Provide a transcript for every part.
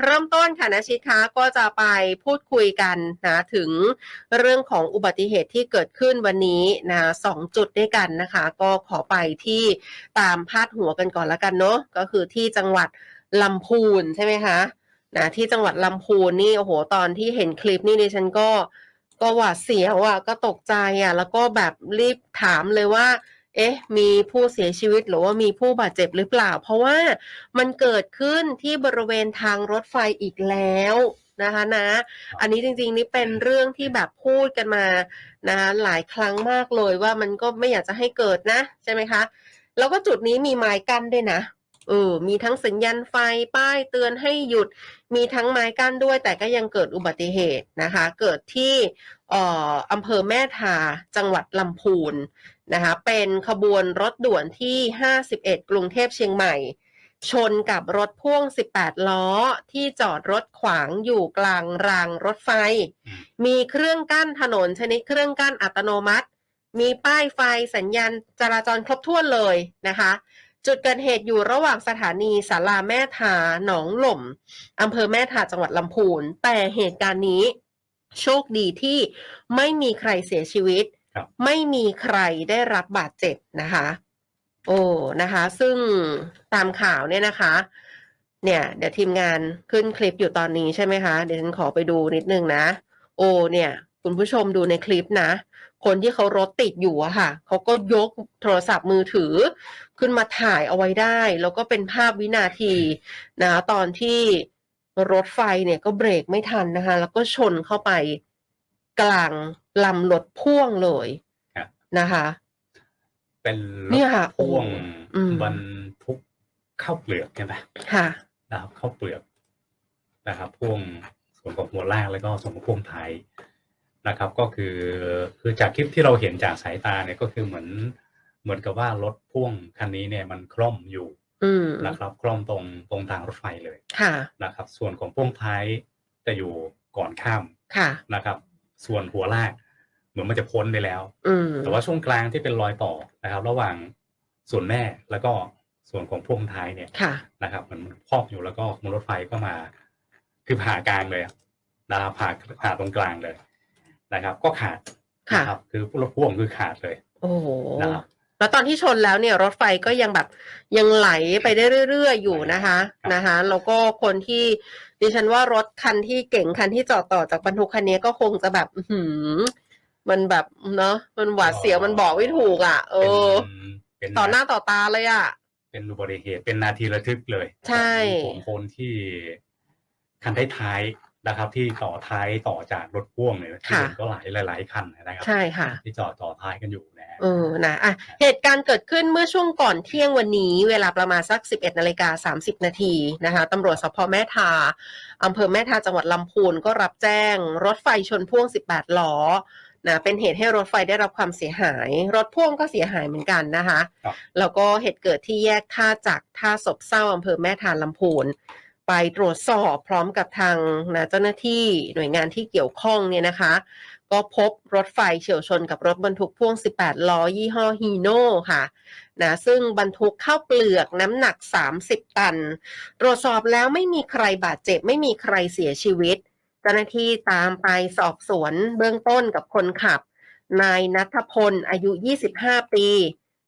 เริ่มต้นค่ะนะชิดคะก็จะไปพูดคุยกันนะถึงเรื่องของอุบัติเหตุที่เกิดขึ้นวันนี้นะสองจุดด้วยกันนะคะ ก็ขอไปที่ตามพาดหัวกันก่อนละกันเนาะก็คือที่จังหวัดลำพูนใช่ไหมคะนะที่จังหวัดลำพูนนี่โอ้โหตอนที่เห็นคลิปนี่ดิฉันก็ก็หวาดเสียวอะก็ตกใจอะแล้วก็แบบรีบถามเลยว่า เอ๊ะ มีผู้เสียชีวิตหรือว่ามีผู้บาดเจ็บหรือเปล่า เพราะว่ามันเกิดขึ้นที่บริเวณทางรถไฟอีกแล้วนะคะนะ อันนี้จริงๆนี่เป็นเรื่องที่แบบพูดกันมานะคะหลายครั้งมากเลยว่ามันก็ไม่อยากจะให้เกิดนะ ใช่ไหมคะ แล้วก็จุดนี้มีไม้กั้นด้วยนะ เออมีทั้งสัญญาณไฟป้ายเตือนให้หยุด มีทั้งไม้กั้นด้วย แต่ก็ยังเกิดอุบัติเหตุนะคะ เกิดที่เอ่ออำเภอแม่ทาจังหวัดลำพูนนะคะเป็นขบวนรถด่วนที่ 51 กรุงเทพเชียงใหม่ ชนกับรถพ่วง 18 ล้อที่จอดรถขวางอยู่กลางรางรถไฟอืมมีเครื่องกั้นถนนชนิดเครื่องกั้นอัตโนมัติ มีป้ายไฟสัญญาณจราจรครบถ้วนเลยนะคะ จุดเกิดเหตุอยู่ระหว่างสถานีสาราแม่ทาหนองหล่มอำเภอแม่ทาจังหวัดลำพูน แต่เหตุการณ์นี้โชคดีที่ไม่มีใครเสียชีวิตครับไม่มีใครได้รับบาดเจ็บนะคะ โอ้นะคะ ซึ่งตามข่าวเนี่ยนะคะ เนี่ย เดี๋ยวทีมงานขึ้นคลิปอยู่ตอนนี้ใช่ไหมคะ เดี๋ยวฉันขอไปดูนิดนึงนะ โอ้เนี่ย คุณผู้ชมดูในคลิปนะ คนที่เขารถติดอยู่อะค่ะเขาก็ยกโทรศัพท์มือถือ ขึ้นมาถ่ายเอาไว้ได้ แล้วก็เป็นภาพวินาทีนะตอนที่รถไฟเนี่ยก็เบรกไม่ทันนะคะ แล้วก็ชนเข้าไปกลางลำรถพ่วงเลยครับนะคะเป็นรเนี่ถยค่ะพ่วงอืมบรรทุกข้าวเปลือกใช่ไหมค่ะนะครับข้าวเปลือกนะครับพ่วงส่วนของหัวล่างแล้วก็ส่วนของพ่วงท้าย นะครับ ก็คือคือจากคลิปที่เราเห็นจากสายตาเนี่ยก็คือเหมือนเหมือนกับว่ารถพ่วงคันนี้เนี่ยมันคล่อมอยู่อืมนะครับคล่อมตรงตรงทางรถไฟเลยค่ะนะครับ ส่วนของพ่วงท้ายจะอยู่ก่อนข้ามค่ะนะครับ ส่วนหัวลาก เหมือนมันจะพ้นไปแล้วอืมแต่ว่าช่วงกลางที่เป็นรอยต่อนะครับ ระหว่างส่วนแม่แล้วก็ส่วนของพ่วงท้ายเนี่ยค่ะนะครับมันครอบอยู่แล้วก็ขบวนรถไฟก็มา คือผ่ากลางเลยอะนะครับผ่าผ่าตรงกลางเลย นะครับ ก็ขาดค่ะนะครับคือรถพ่วงคือขาดเลย โอ้โหนะครับแล้วตอนที่ชนแล้วเนี่ยรถไฟก็ยังแบบยังไหลไปได้เรื่อยๆอยู่นะคะครับนะคะแล้วก็คนที่ดิฉันว่ารถคันที่เก่งคันที่จอดต่อจากบรรทุกคันนี้ก็คงจะแบบอื้อหือมันแบบเนาะมันหวาดเสียวมันบอกไม่ถูกอะ เออเป็นต่อหน้าต่อตาเลยอะ เป็นอุบัติเหตุเป็นนาทีระทึกเลยใช่ของของคนที่คันท้ายๆ นะครับ ที่ต่อท้ายต่อจากรถพ่วงเนี่ยที่เห็นก็หลายหลายๆคันนะครับ ใช่ค่ะ ที่จอดต่อท้ายกันอยู่นะฮะเออนะอะเหตุการณ์เกิดขึ้นเมื่อช่วงก่อนเที่ยงวันนี้ เวลาประมาณสัก 11นาฬิกา30นาทีนะคะตำรวจสพแม่ทาอำเภอแม่ทาจังหวัดลำพูนก็รับแจ้ง รถไฟชนพ่วง 18 ล้อนะเป็นเหตุให้รถไฟได้รับความเสียหาย รถพ่วงก็เสียหายเหมือนกันนะคะครับแล้วก็เหตุเกิดที่แยกท่าจักรท่าศพเศร้าอำเภอแม่ทาลำพูน ไปตรวจสอบพร้อมกับทางนะเจ้าหน้าที่หน่วยงานที่เกี่ยวข้องเนี่ยนะคะ ก็พบรถไฟเฉียวชนกับรถบรรทุกพ่วง 18 ล้อ ยี่ห้อฮีโน่ค่ะนะซึ่งบรรทุกข้าวเปลือกน้ำหนัก 30 ตัน ตรวจสอบแล้วไม่มีใครบาดเจ็บ ไม่มีใครเสียชีวิต เจ้าหน้าที่ตามไปสอบสวนเบื้องต้นกับคนขับ นายนัทพลอายุ 25 ปี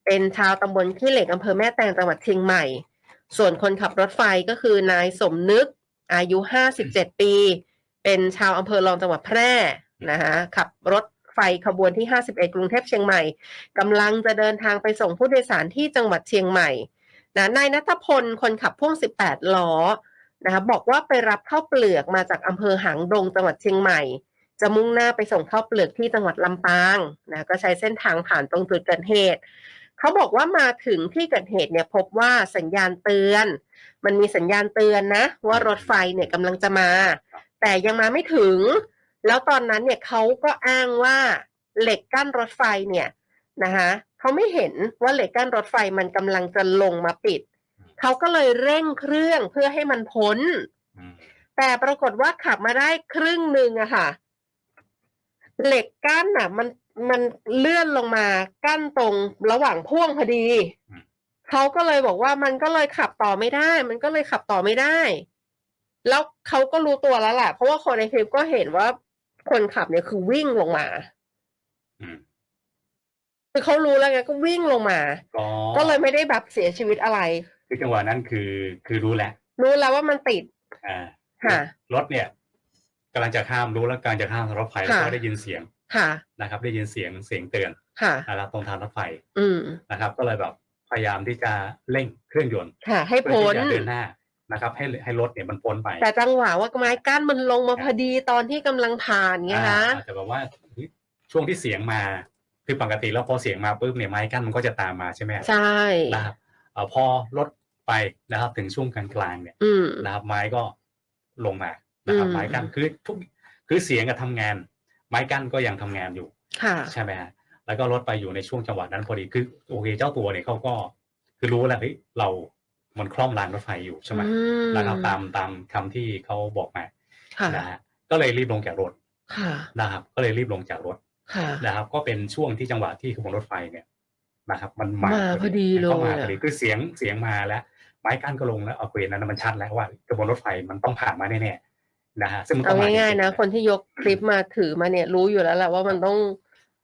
เป็นชาวตำบลขี้เหล็กอำเภอแม่แตงจังหวัดเชียงใหม่ ส่วนคนขับรถไฟก็คือนายสมนึกอายุ 57 ปี เป็นชาวอำเภอรองจังหวัดแพร่นะคะขับรถไฟขบวนที่ 51 กรุงเทพเชียงใหม่กำลังจะเดินทางไปส่งผู้โดยสารที่จังหวัดเชียงใหม่นะนายนัทพลคนขับพ่วง 18 ล้อนะคะบอกว่าไปรับข้าวเปลือกมาจากอำเภอหางดงจังหวัดเชียงใหม่ จะมุ่งหน้าไปส่งข้าวเปลือกที่จังหวัดลำปางนะก็ใช้เส้นทางผ่านตรงจุดเกิดเหตุ เขาบอกว่ามาถึงที่เกิดเหตุเนี่ยพบว่าสัญญาณเตือน มันมีสัญญาณเตือนนะ ว่ารถไฟเนี่ยกำลังจะมา แต่ยังมาไม่ถึง แล้วตอนนั้นเนี่ยเขาก็อ้างว่าเหล็กกั้นรถไฟเนี่ยนะคะเขาไม่เห็นว่าเหล็กกั้นรถไฟมันกำลังจะลงมาปิด เขาก็เลยเร่งเครื่องเพื่อให้มันพ้นอืมแต่ปรากฏว่าขับมาได้ครึ่งหนึ่งอะค่ะ เหล็กกั้นอะมัน มันเลื่อนลงมากั้นตรงระหว่างพ่วงพอดีเขาก็เลยบอกว่ามันก็เลยขับต่อไม่ได้ มันก็เลยขับต่อไม่ได้ แล้วเขาก็รู้ตัวแล้วแหละเพราะว่าคนในคลิปก็เห็นว่าคนขับเนี่ยคือวิ่งลงมาอืมคือเขารู้แล้วไงก็วิ่งลงมาก็ก็เลยไม่ได้แบบเสียชีวิตอะไร คือจังหวะนั้นคือคือรู้แล้วรู้แล้วว่ามันติดอ่าค่ะรถเนี่ยกำลังจะข้ามรู้แล้วกำลังจะข้ามทางรถไฟแล้วค่ะก็ได้ยินเสียง ค่ะนะครับได้ยินเสียงเสียงเตือนค่ะนะครับตรงทางรถไฟอืมนะครับ ก็เลยแบบพยายามที่จะเร่งเครื่องยนต์ค่ะ ให้เพื่อพ้นที่จะเดินหน้านะครับ ให้ให้รถเนี่ยมันพ้นไป แต่จังหวะว่าไม้กั้นมันลงมาพอดีตอนที่กำลังผ่านไงคะอ่าอาจจะแบบว่าช่วงที่เสียงมาคือปกติแล้วพอเสียงมาปุ๊บเนี่ยไม้กั้นมันก็จะตามมาใช่ไหมใช่นะครับเอ่อพอรถไปนะครับถึงช่วงกลางๆเนี่ยอืมนะครับไม้ก็ลงมานะครับอืมไม้กั้นคือทุกคือเสียงกับทำงาน ไม้กั้นก็ยังทำงานอยู่ค่ะใช่ไหมฮะแล้วก็รถไปอยู่ในช่วงจังหวะนั้นพอดีคือโอเคเจ้าตัวเนี่ยเขาก็ คือรู้แล้วเฮ้ยเรา มันคล่อมรางรถไฟอยู่ใช่ไหมอืมนะครับตามตามคำที่เขาบอกมาค่ะนะฮะก็เลยรีบลงจากรถค่ะนะครับ ก็เลยรีบลงจากรถค่ะนะครับ ก็เป็นช่วงที่จังหวะที่ขบวนรถไฟเนี่ยนะครับ มันมามาพอดีเลยเข้ามาอะพอดีคือเสียงเสียงมาแล้ว ไม้กั้นก็ลงแล้วเอาเวรนั้นมันชัดแล้วว่ากระบวนรถไฟมันต้องผ่านมาแน่ๆ นะฮะซึ่งมันก็เอามาง่ายจริๆนะๆคนที่ยกคลิปมาถือมาเนี่ยรู้อยู่แล้วแหละว่ามันต้อง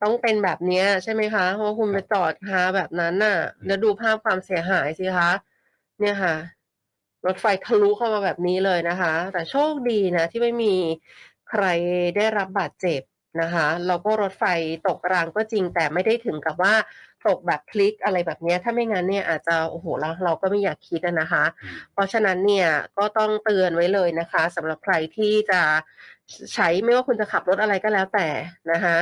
ต้องเป็นแบบเนี้ยใช่ไหมคะ เพราะว่าคุณไปจอดคาแบบนั้นน่ะ แล้วดูภาพความเสียหายสิคะ เนี่ยค่ะ รถไฟทะลุเข้ามาแบบนี้เลยนะคะ แต่โชคดีนะ ที่ไม่มีใครได้รับบาดเจ็บนะคะ แล้วก็รถไฟตกรางก็จริงแต่ไม่ได้ถึงกับว่า ตกแบบพลิกอะไรแบบเนี้ยถ้าไม่งั้นเนี่ยอาจจะโอ้โหเราเราก็ไม่อยากคิดอะนะคะอืมเพราะฉะนั้นเนี่ยก็ต้องเตือนไว้เลยนะคะสำหรับใครที่จะใช้ไม่ว่าคุณจะขับรถอะไรก็แล้วแต่นะคะ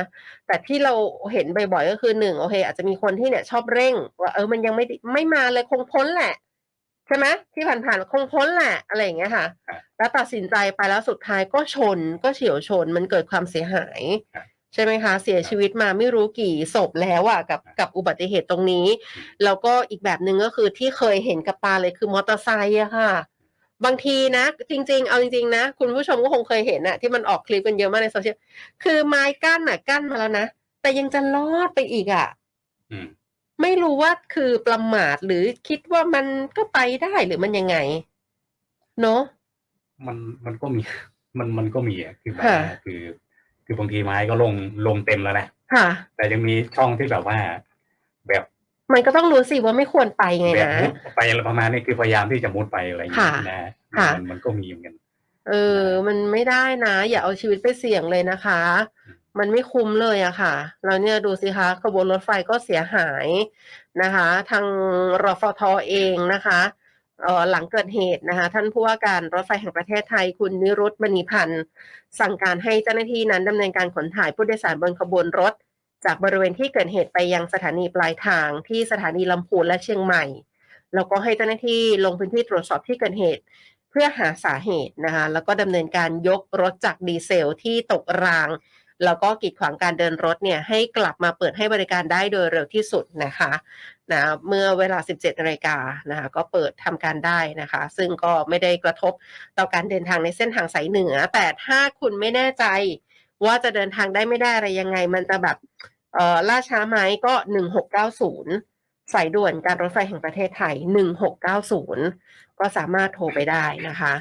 แต่ที่เราเห็นบ่อยๆก็คือหนึ่งโอเค อาจจะมีคนที่เนี่ยชอบเร่ง ว่าเออมันยังไม่ได้ไม่มาเลยคงพ้นแหละใช่ไหมที่ผ่านๆคงพ้นแหละอะไรอย่างเงี้ยค่ะครับแล้วตัดสินใจไปแล้วสุดท้ายก็ชนก็เฉียวชนมันเกิดความเสียหายครับ ใช่ไหมคะ เสียชีวิตมาไม่รู้กี่ศพแล้วอะกับกับอุบัติเหตุตรงนี้ แล้วก็อีกแบบหนึ่งก็คือที่เคยเห็นกับตาเลยคือมอเตอร์ไซค์อะค่ะ บางทีนะ จริง ๆ เอาจริง ๆ นะ คุณผู้ชมก็คงเคยเห็นอะที่มันออกคลิปกันเยอะมากในโซเชียลคือไม้กั้นอะกั้นมาแล้วนะ แต่ยังจะลอดไปอีกอะอืมไม่รู้ว่าคือประมาทหรือคิดว่ามันก็ไปได้หรือมันยังไง เนาะมันมันก็มี มันมันก็มีอะคือแบบค่ะว่าคือ คือบางทีไม้ก็ลงลงเต็มแล้วนะค่ะ แต่ยังมีช่องที่แบบว่า แบบ มันก็ต้องรู้สิว่าไม่ควรไปไงแบบนะมุดไปอะไรประมาณนี้คือพยายามที่จะมุดไปอะไรอย่างเงี้ยค่ะนะฮะค่ะมันมันก็มีเหมือนกันเออ มันไม่ได้นะ อย่าเอาชีวิตไปเสี่ยงเลยนะคะ มันไม่คุ้มเลยอะค่ะแล้วเนี่ยดูสิคะขบวนรถไฟก็เสียหายนะคะ ทางรฟทเองนะคะเอ่อ หลังเกิดเหตุนะคะท่านผู้ว่าการรถไฟแห่งประเทศไทย คุณนิรุตมณีพันธ์สั่งการให้เจ้าหน้าที่นั้นดำเนินการขนถ่ายผู้โดยสารบนขบวนรถ จากบริเวณที่เกิดเหตุไปยังสถานีปลายทาง ที่สถานีลำพูนและเชียงใหม่ แล้วก็ให้เจ้าหน้าที่ลงพื้นที่ตรวจสอบที่เกิดเหตุ เพื่อหาสาเหตุนะคะแล้วก็ดำเนินการยกรถจากดีเซลที่ตกราง แล้วก็กีดขวางการเดินรถเนี่ยให้กลับมาเปิดให้บริการได้โดยเร็วที่สุดนะคะนะเมื่อเวลา 17นาฬิกานะคะก็เปิดทำการได้นะคะ ซึ่งก็ไม่ได้กระทบต่อการเดินทางในเส้นทางสายเหนือ แต่ถ้าคุณไม่แน่ใจว่าจะเดินทางได้ไม่ได้อะไรยังไง มันจะแบบเอ่อล่าช้าไหมก็ 1690 สายด่วนการรถไฟแห่งประเทศไทย 1690 ก็สามารถโทรไปได้นะคะ